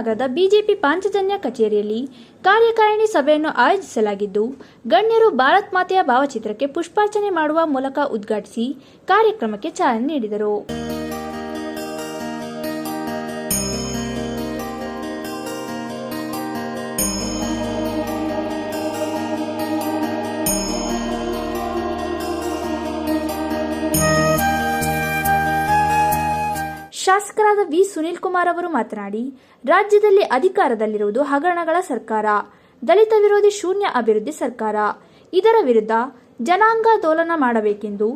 ನಗರದ ಬಿಜೆಪಿ ಪಾಂಚಜನ್ಯ ಕಚೇರಿಯಲ್ಲಿ ಕಾರ್ಯಕಾರಿಣಿ ಸಭೆಯನ್ನು ಆಯೋಜಿಸಲಾಗಿದ್ದು, ಗಣ್ಯರು ಭಾರತ್ ಮಾತೆಯ ಭಾವಚಿತ್ರಕ್ಕೆ ಪುಷ್ಪಾರ್ಚನೆ ಮಾಡುವ ಮೂಲಕ ಉದ್ಘಾಟಿಸಿ ಕಾರ್ಯಕ್ರಮಕ್ಕೆ ಚಾಲನೆ ನೀಡಿದರು. ಶಾಸಕರಾದ ವಿ. ಸುನೀಲ್ ಕುಮಾರ್ ಅವರು ಮಾತನಾಡಿ, ರಾಜ್ಯದಲ್ಲಿ ಅಧಿಕಾರದಲ್ಲಿರುವುದು ಹಗರಣಗಳ ಸರ್ಕಾರ, ದಲಿತ ವಿರೋಧಿ ಶೂನ್ಯ ಅಭಿವೃದ್ಧಿ ಸರ್ಕಾರ. ಇದರ ವಿರುದ್ಧ ಜನಾಂಗಾಂದೋಲನ ಮಾಡಬೇಕೆಂದು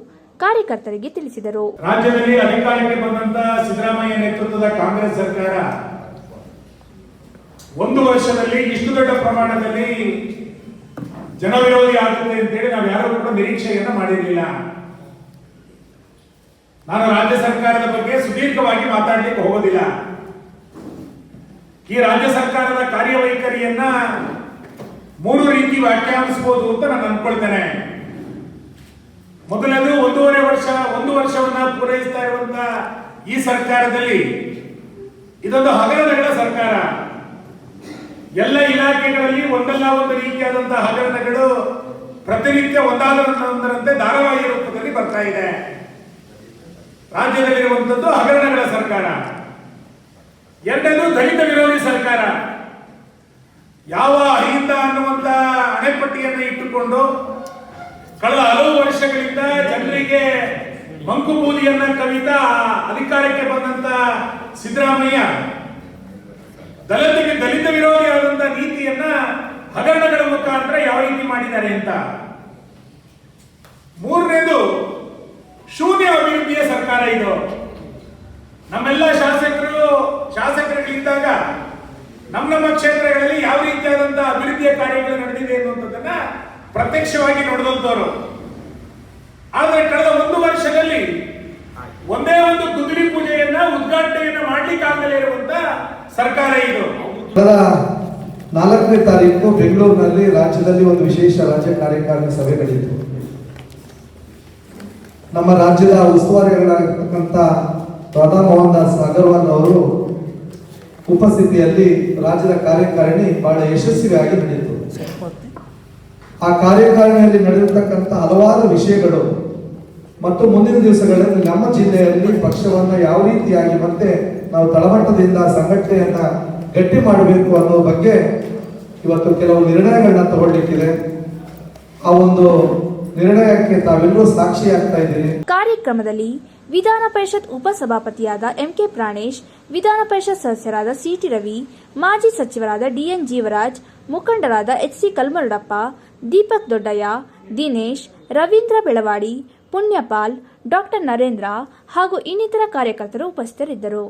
ಕಾರ್ಯಕರ್ತರಿಗೆ ತಿಳಿಸಿದರು. ರಾಜ್ಯದಲ್ಲಿ ಅಧಿಕಾರಕ್ಕೆ ಬಂದಂತಹ ಸಿದ್ದರಾಮಯ್ಯ ನೇತೃತ್ವದ ಕಾಂಗ್ರೆಸ್ ಸರ್ಕಾರ ಒಂದು ವರ್ಷದಲ್ಲಿ ಇಷ್ಟು ದೊಡ್ಡ ಪ್ರಮಾಣದಲ್ಲಿ ಜನವಿರೋಧಿ ಆಗುತ್ತೆ ಅಂತೇಳಿ ನಾವು ಯಾರು ಕೂಡ ನಿರೀಕ್ಷೆಯನ್ನ ಮಾಡಿರಲಿಲ್ಲ. ನಾನು ರಾಜ್ಯ ಸರ್ಕಾರದ ಬಗ್ಗೆ ಸುದೀರ್ಘವಾಗಿ ಮಾತಾಡಲಿಕ್ಕೆ ಹೋಗೋದಿಲ್ಲ. ಈ ರಾಜ್ಯ ಸರ್ಕಾರದ ಕಾರ್ಯವೈಖರಿಯನ್ನ ಮೂರು ರೀತಿ ವ್ಯಾಖ್ಯಾನಿಸಬಹುದು ಅಂತ ನಾನು ಅನ್ಕೊಳ್ತೇನೆ. ಮೊದಲದು ಒಂದೂವರೆ ವರ್ಷ, ಒಂದು ವರ್ಷವನ್ನ ಪೂರೈಸ್ತಾ ಇರುವಂತ ಈ ಸರ್ಕಾರದಲ್ಲಿ ಇದೊಂದು ಹಗರಣಗಳ ಸರ್ಕಾರ. ಎಲ್ಲ ಇಲಾಖೆಗಳಲ್ಲಿ ಒಂದಲ್ಲ ಒಂದು ರೀತಿಯಾದಂತಹ ಹಗರಣಗಳು ಪ್ರತಿನಿತ್ಯ ಒಂದರಂತೆ ಧಾರಾವಾಹಿ ರೂಪದಲ್ಲಿ ಬರ್ತಾ ಇದೆ. ರಾಜ್ಯದಲ್ಲಿರುವಂತದ್ದು ಹಗರಣಗಳ ಸರ್ಕಾರ. ಎರಡನೇದು ದಲಿತ ವಿರೋಧಿ ಸರ್ಕಾರ. ಯಾವ ಅಹಿಂದ ಅನ್ನುವಂತ ಅಣೆಪಟ್ಟಿಯನ್ನು ಇಟ್ಟುಕೊಂಡು ಕಳೆದ ಹಲವು ವರ್ಷಗಳಿಂದ ಜನರಿಗೆ ಮಂಕುಬೂದಿಯನ್ನ ಕವಿತಾ ಅಧಿಕಾರಕ್ಕೆ ಬಂದಂತ ಸಿದ್ದರಾಮಯ್ಯ ದಲಿತಗೆ ದಲಿತ ವಿರೋಧಿ ಆದಂತ ನೀತಿಯನ್ನ ಹಗರಣಗಳ ಮುಖಾಂತರ ಯಾವ ರೀತಿ ಮಾಡಿದ್ದಾರೆ ಅಂತ. ಮೂರನೇದು ಅಭಿವೃದ್ಧಿಯ ಸರ್ಕಾರ ಇದು. ನಮ್ಮೆಲ್ಲ ಶಾಸಕರು, ಶಾಸಕರುಗಳಿದ್ದಾಗ ನಮ್ಮ ನಮ್ಮ ಕ್ಷೇತ್ರಗಳಲ್ಲಿ ಯಾವ ರೀತಿಯಾದಂತಹ ಅಭಿವೃದ್ಧಿಯ ಕಾರ್ಯಗಳು ನಡೆದಿದೆ ಅನ್ನುವಂಥದ್ದನ್ನ ಪ್ರತ್ಯಕ್ಷವಾಗಿ ನೋಡಿದಂತವರು. ಆದರೆ ಕಳೆದ ಒಂದು ವರ್ಷದಲ್ಲಿ ಒಂದೇ ಒಂದು ಕುದುರೆ ಪೂಜೆಯನ್ನ ಉದ್ಘಾಟನೆಯನ್ನ ಮಾಡ್ಲಿಕ್ಕೆ ಆಗದೇ ಇರುವಂತ ಸರ್ಕಾರ ಇದು. ನಾಲ್ಕನೇ ತಾರೀಕು ಬೆಂಗಳೂರಿನಲ್ಲಿ ರಾಜ್ಯದಲ್ಲಿ ಒಂದು ವಿಶೇಷ ರಾಜ್ಯ ಕಾರ್ಯಕಾರಿಣಿ ಸಭೆ ನಡೆಯಿತು. ನಮ್ಮ ರಾಜ್ಯದ ಉಸ್ತುವಾರಿಗಳಾಗಿರ್ತಕ್ಕಂಥ ರಾಧಾ ಮೋಹನ್ ದಾಸ್ ಅಗರ್ವಾಲ್ ಅವರು ಉಪಸ್ಥಿತಿಯಲ್ಲಿ ರಾಜ್ಯದ ಕಾರ್ಯಕಾರಿಣಿ ಬಹಳ ಯಶಸ್ವಿಯಾಗಿ ನಡೆಯಿತು. ಆ ಕಾರ್ಯಕಾರಿಣಿಯಲ್ಲಿ ನಡೆದಿರ್ತಕ್ಕಂಥ ಹಲವಾರು ವಿಷಯಗಳು ಮತ್ತು ಮುಂದಿನ ದಿವಸಗಳಲ್ಲಿ ನಮ್ಮ ಜಿಲ್ಲೆಯಲ್ಲಿ ಪಕ್ಷವನ್ನು ಯಾವ ರೀತಿಯಾಗಿ ಮತ್ತೆ ನಾವು ತಳಮಟ್ಟದಿಂದ ಸಂಘಟನೆಯನ್ನ ಗಟ್ಟಿ ಮಾಡಬೇಕು ಅನ್ನೋ ಬಗ್ಗೆ ಇವತ್ತು ಕೆಲವು ನಿರ್ಣಯಗಳನ್ನ ತಗೊಳ್ಳಿಕ್ಕಿದೆ. ಆ ಒಂದು ನಿರ್ಣಯಕ್ಕೆ ತಾವೆಲ್ಲರೂ ಸಾಕ್ಷಿಯಾಗ್ತಾ ಇದ್ದೀರಿ. ಕಾರ್ಯಕ್ರಮದಲ್ಲಿ ವಿಧಾನ ಪರಿಷತ್ ಉಪಸಭಾಪತಿಯಾದ ಎಂಕೆ ಪ್ರಾಣೇಶ್, ವಿಧಾನ ಪರಿಷತ್ ಸದಸ್ಯರಾದ ಸಿಟಿ ರವಿ, ಮಾಜಿ ಸಚಿವರಾದ ಡಿಎನ್ ಜೀವರಾಜ್, ಮುಖಂಡರಾದ H C Kalmaradappa, Deepak Doddaiah, Dinesh, Ravindra Belawadi, Punyapal, doctor Narendra ಹಾಗೂ ಇನ್ನಿತರ ಕಾರ್ಯಕರ್ತರು ಉಪಸ್ಥಿತರಿದ್ದರು.